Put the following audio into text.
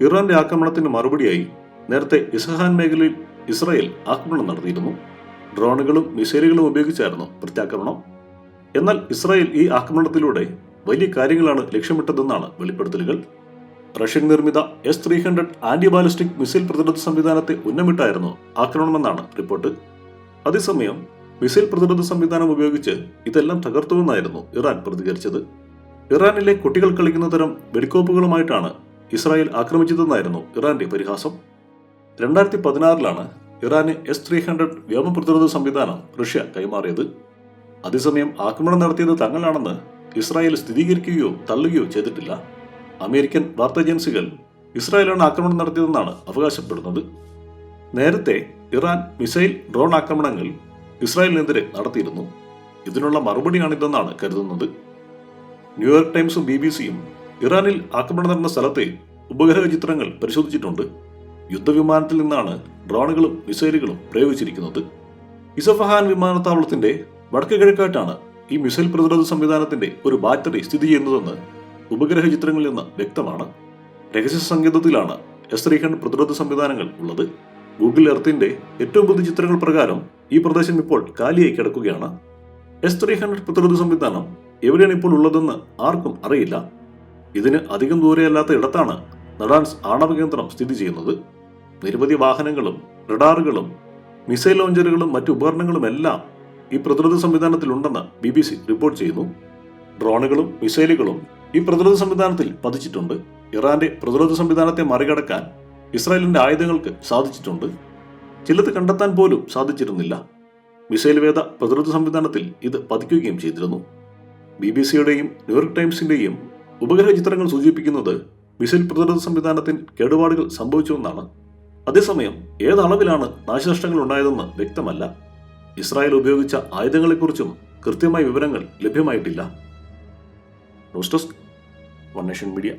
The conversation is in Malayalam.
ഇറാന്റെ ആക്രമണത്തിന് മറുപടിയായി നേരത്തെ ഇസഹാൻ മേഖലയിൽ ഇസ്രായേൽ ആക്രമണം നടത്തിയിരുന്നു. ഡ്രോണുകളും മിസൈലുകളും ഉപയോഗിച്ചായിരുന്നു പ്രത്യാക്രമണം. എന്നാൽ ഇസ്രായേൽ ഈ ആക്രമണത്തിലൂടെ വലിയ കാര്യങ്ങളാണ് ലക്ഷ്യമിട്ടതെന്നാണ് വെളിപ്പെടുത്തലുകൾ. റഷ്യൻ നിർമ്മിത S three hundred anti ballistic missile പ്രതിരോധ സംവിധാനത്തെ ഉന്നമിട്ടായിരുന്നു ആക്രമണമെന്നാണ് റിപ്പോർട്ട്. അതേസമയം മിസൈൽ പ്രതിരോധ സംവിധാനം ഉപയോഗിച്ച് ഇതെല്ലാം തകർത്തുവെന്നായിരുന്നു ഇറാൻ പ്രതികരിച്ചത്. ഇറാനിലെ കുട്ടികൾ കളിക്കുന്ന തരം വെടിക്കോപ്പുകളുമായിട്ടാണ് ഇസ്രായേൽ ആക്രമിച്ചതെന്നായിരുന്നു ഇറാന്റെ പരിഹാസം. രണ്ടായിരത്തി പതിനാറിലാണ് ഇറാന് എസ് ത്രീ ഹൺഡ്രഡ് വ്യോമ പ്രതിരോധ സംവിധാനം റഷ്യ കൈമാറിയത്. അതേസമയം ആക്രമണം നടത്തിയത് തങ്ങളാണെന്ന് ഇസ്രായേൽ സ്ഥിരീകരിക്കുകയോ തള്ളുകയോ ചെയ്തിട്ടില്ല. അമേരിക്കൻ വാർത്താ ഏജൻസികൾ ഇസ്രായേലാണ് ആക്രമണം നടത്തിയതെന്നാണ് അവകാശപ്പെടുന്നത്. നേരത്തെ ഇറാൻ മിസൈൽ ഡ്രോൺ ആക്രമണങ്ങൾ ഇസ്രായേലിനെതിരെ നടത്തിയിരുന്നു. ഇതിനുള്ള മറുപടിയാണിതെന്നാണ് കരുതുന്നത്. ന്യൂയോർക്ക് ടൈംസും ബി ബി സിയും ഇറാനിൽ ആക്രമണം നടന്ന സ്ഥലത്തെ ഉപഗ്രഹ ചിത്രങ്ങൾ പരിശോധിച്ചിട്ടുണ്ട്. യുദ്ധവിമാനത്തിൽ നിന്നാണ് ഡ്രോണുകളും മിസൈലുകളും പ്രയോഗിച്ചിരിക്കുന്നത്. ഇസഫഹാൻ വിമാനത്താവളത്തിന്റെ വടക്ക് കിഴക്കായിട്ടാണ് ഈ മിസൈൽ പ്രതിരോധ സംവിധാനത്തിന്റെ ഒരു ബാറ്ററി സ്ഥിതി ചെയ്യുന്നതെന്ന് ഉപഗ്രഹ ചിത്രങ്ങളിൽ നിന്ന് വ്യക്തമാണ്. രഹസ്യ സങ്കേതത്തിലാണ് എസ് ത്രീ പ്രതിരോധ സംവിധാനങ്ങൾ ഉള്ളത്. ഗൂഗിൾ എർത്തിന്റെ ഏറ്റവും പുതിയ ചിത്രങ്ങൾ പ്രകാരം ഈ പ്രദേശം ഇപ്പോൾ കാലിയായി കിടക്കുകയാണ്. എസ് ത്രീ ഹൺഡ്രഡ് പ്രതിരോധ സംവിധാനം എവിടെയാണ് ഇപ്പോൾ ഉള്ളതെന്ന് ആർക്കും അറിയില്ല. ഇതിന് അധികം ദൂരെയല്ലാത്ത ഇടത്താണ് നഡാൻസ് ആണവ കേന്ദ്രം സ്ഥിതി ചെയ്യുന്നത്. നിരവധി വാഹനങ്ങളും റഡാറുകളും മിസൈൽ ലോഞ്ചറുകളും മറ്റു ഉപകരണങ്ങളും എല്ലാം ഈ പ്രതിരോധ സംവിധാനത്തിൽ ഉണ്ടെന്ന് ബി ബി സി റിപ്പോർട്ട് ചെയ്യുന്നു. ഡ്രോണുകളും മിസൈലുകളും ഈ പ്രതിരോധ സംവിധാനത്തിൽ പതിച്ചിട്ടുണ്ട്. ഇറാന്റെ പ്രതിരോധ സംവിധാനത്തെ മറികടക്കാൻ ഇസ്രായേലിന്റെ ആയുധങ്ങൾക്ക് സാധിച്ചിട്ടുണ്ട്. ചിലത് കണ്ടെത്താൻ പോലും സാധിച്ചിരുന്നില്ല. മിസൈൽ വേദ പ്രതിരോധ സംവിധാനത്തിൽ ഇത് പതിക്കുകയും ചെയ്തിരുന്നു. ബി ബി സിയുടെയും ന്യൂയോർക്ക് ടൈംസിന്റെയും ഉപഗ്രഹ ചിത്രങ്ങൾ സൂചിപ്പിക്കുന്നത് മിസൈൽ പ്രതിരോധ സംവിധാനത്തിന് കേടുപാടുകൾ സംഭവിച്ചുവെന്നാണ്. അതേസമയം ഏതളവിലാണ് നാശനഷ്ടങ്ങൾ ഉണ്ടായതെന്ന് വ്യക്തമല്ല. ഇസ്രായേൽ ഉപയോഗിച്ച ആയുധങ്ങളെക്കുറിച്ചും കൃത്യമായ വിവരങ്ങൾ ലഭ്യമായിട്ടില്ല. News desk One Nation Media.